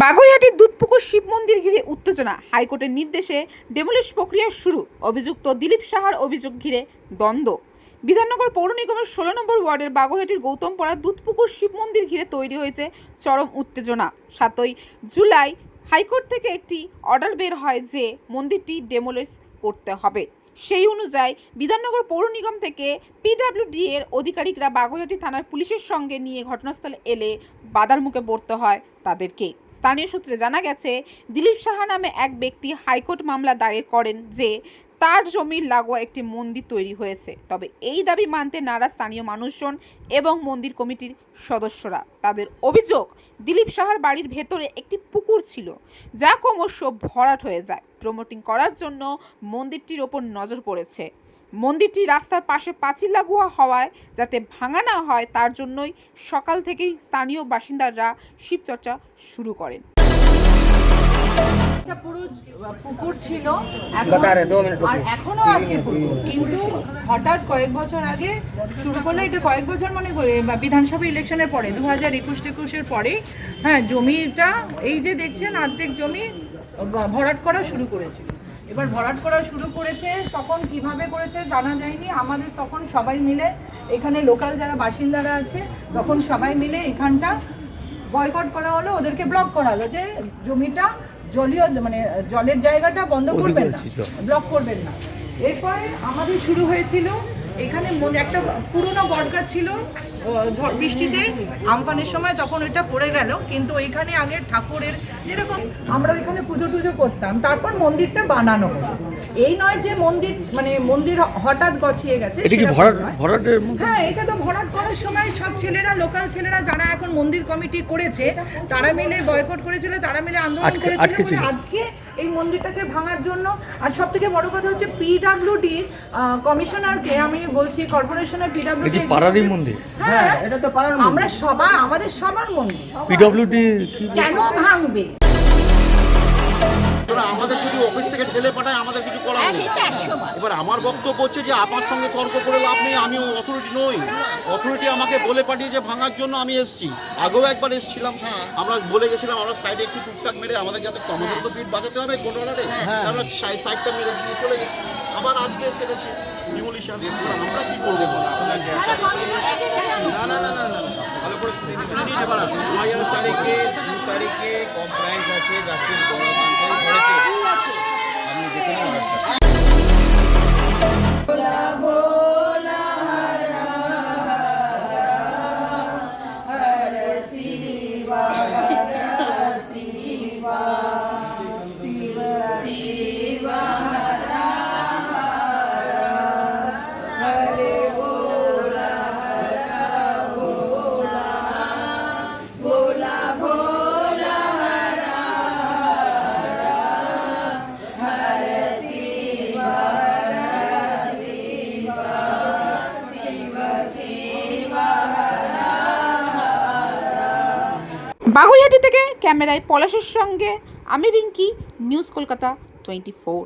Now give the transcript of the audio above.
বাগুইহাটির দুধপুকুর শিব মন্দির ঘিরে উত্তেজনা। হাইকোর্টের নির্দেশে ডেমোলিশ প্রক্রিয়া শুরু। অভিযুক্ত দিলীপ সাহার অভিযোগ ঘিরে দ্বন্দ্ব। বিধাননগর পৌর নিগমের ষোলো নম্বর ওয়ার্ডের বাগুইহাটির গৌতমপাড়া দুধপুকুর শিব মন্দির ঘিরে তৈরি হয়েছে চরম উত্তেজনা। সাতই জুলাই হাইকোর্ট থেকে একটি অর্ডার বের হয় যে মন্দিরটি ডেমোলিশ করতে হবে। সেই অনুযায়ী বিধাননগর পৌর নিগম থেকে পিডাব্লিউডি এর অধিকারিকরা বাগুইহাটি থানার পুলিশের সঙ্গে নিয়ে ঘটনাস্থলে এলে বাধার মুখে পড়তে হয় তাদেরকে। স্থানীয় সূত্রে জানা গেছে, দিলীপ সাহা নামে এক ব্যক্তি হাইকোর্ট মামলা দায়ের করেন যে তার জমির লাগোয়া একটি মন্দির তৈরি হয়েছে। তবে এই দাবি মানতে নারাজ স্থানীয় মানুষজন এবং মন্দির কমিটির সদস্যরা। তাদের অভিযোগ, দিলীপ সাহার বাড়ির ভেতরে একটি পুকুর ছিল, যা ক্রমশ ভরাট হয়ে যায়। প্রমোটিং করার জন্য মন্দিরটির ওপর নজর পড়েছে। মন্দিরটি রাস্তার পাশে পাঁচিল লাগোয়া হওয়ায়, যাতে ভাঙা না হয়, তার জন্যই সকাল থেকেই স্থানীয় বাসিন্দারা শিবচর্চা শুরু করেন। একটা পুরো পুকুর ছিল এখন- আর এখনও আছে পুকুর। কিন্তু হঠাৎ কয়েক বছর আগে শুরু করলে এটা কয়েক বছর মনে করে বা বিধানসভা ইলেকশনের পরে দু হাজার একুশ টেকুশের পরে হ্যাঁ জমিটা এই যে দেখছেন অর্ধেক জমি ভরাট করা শুরু করেছে এবার ভরাট করা শুরু করেছে তখন কীভাবে করেছে জানা যায়নি। আমাদের তখন সবাই মিলে এখানে লোকাল যারা বাসিন্দারা আছে তখন সবাই মিলে এখানটা বয়কট করা হলো ওদেরকে ব্লক করা হলো যে জমিটা জলীয় মানে জলের জায়গাটা বন্ধ করবেন না ব্লক করবেন না। এরপরে আমাদের শুরু হয়েছিল এখানে মনে- একটা পুরনো বটগাছ ছিল ঝড় বৃষ্টিতে আমফানের সময় তখন ওইটা পড়ে গেল কিন্তু ওইখানে আগে ঠাকুরের যেরকম আমরা ওইখানে পুজো টুজো করতাম তারপর মন্দিরটা বানানো হলো। এই নয় যে মন্দির মানে মন্দির হঠাৎ গছিয়ে গেছে এটা কি ভরাট ভরাটের মধ্যে হ্যাঁ এটা তো ভরাট করার সময় সব ছেলেরা লোকাল ছেলেরা যারা এখন মন্দির কমিটি করেছে তারা মিলে বয়কট করেছিল তারা মিলে আন্দোলন করেছিল। আজকে এই মন্দিরটাকে ভাঙার জন্য। আর সব থেকে বড় কথা হচ্ছে পিডাব্লিউডি কমিশনারকে আমি বলছি কর্পোরেশনের পিডাব্লিউডি পাড়ারই মন্দির? হ্যাঁ এটা তো পাড়ার আমরা সবার আমাদের সবার মন্দির। পিডব্লিউডি কেন ভাঙবে? সুতরাং আমাদের যদি অফিস থেকে ঠেলে পাঠায় আমাদের কিছু করার নেই। এবার আমার বক্তব্য হচ্ছে যে আমার সঙ্গে তর্ক করে লাভ নেই আমি অথরিটি নই। অথরিটি আমাকে বলে পাঠিয়েছে ভাঙার জন্য আমি এসেছি। আগেও একবার এসেছিলাম। আমরা বলে গেছিলাম আমরা সাইডে একটু টুকটাক মেরে আমাদের যাতে আমাদের তো পিঠ বাঁচাতে হবে কোনো অর্ডারে আমরা সাইডটা মেরে দিয়ে চলে গেছি। আবার আজকে এসেছি ডিমোলিশন আমরা কি করব? না না না না না ভালো করে শুনে নিতে পারা তারিখে দু তারিখে কমপ্লায়েন্স আছে জাস্টিস বড় আপনি দেখে বাগুইহাটি থেকে ক্যামেরায় পলাশের সঙ্গে আমি Rinki news Kolkata twenty four.